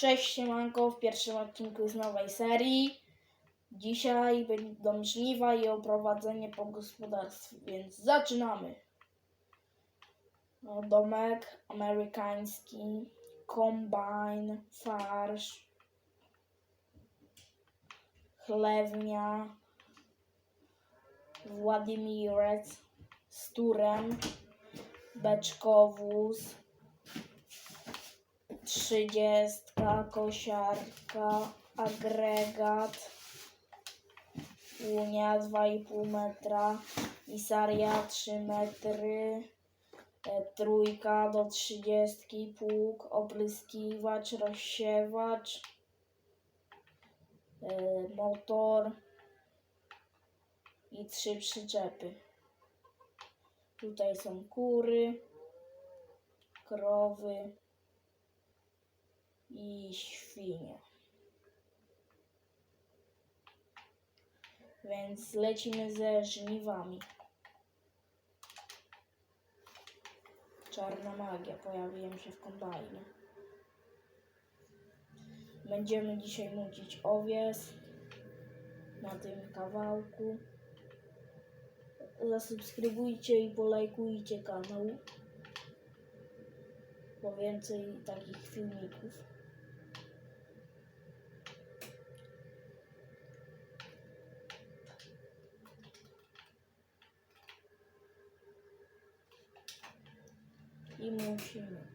Cześć siemanko, w pierwszym odcinku z nowej serii. Dzisiaj będą żniwa i oprowadzenie po gospodarstwie, więc zaczynamy. No, domek amerykański, kombajn, farsz, chlewnia, Władimirec z turem, beczkowóz, trzydziestka, kosiarka, agregat, łunia 2,5 metra, isaria 3 metry, e, trójka do trzydziestki, pług, opryskiwacz, rozsiewacz, e, motor i trzy przyczepy. Tutaj są kury, krowy, i świnie. Więc lecimy ze żniwami. Czarna magia, pojawiłem się w kombajnie. Będziemy dzisiaj mucić owies na tym kawałku. Zasubskrybujcie i polajkujcie kanał po więcej takich filmików. I musimy.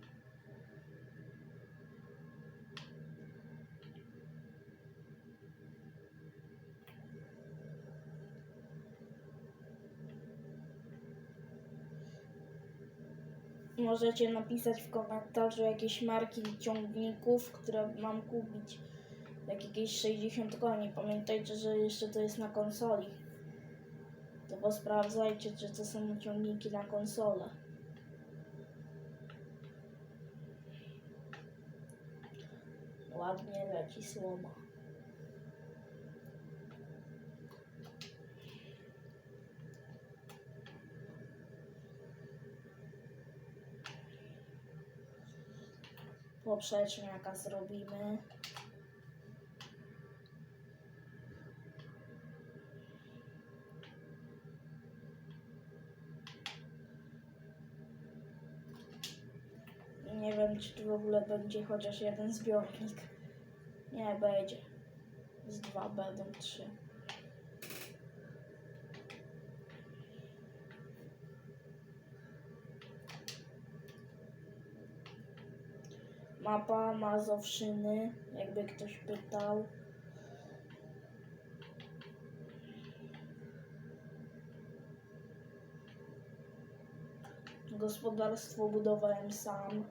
Możecie napisać w komentarzu jakieś marki ciągników, które mam kupić. Jak jakieś 60 koni. Pamiętajcie, że jeszcze to jest na konsoli. To posprawdzajcie, czy to są ciągniki na konsolę. Ładnie leci słoma. Poprzeczniaka zrobimy. Nie wiem, czy tu w ogóle będzie chociaż jeden zbiornik. Nie będzie. Z dwa będą trzy. Mapa Mazowszyny, jakby ktoś pytał. Gospodarstwo budowałem sam.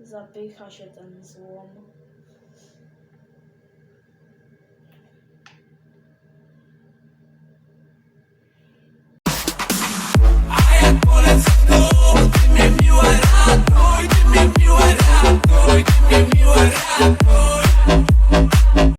你知道背靠小凳子我吗？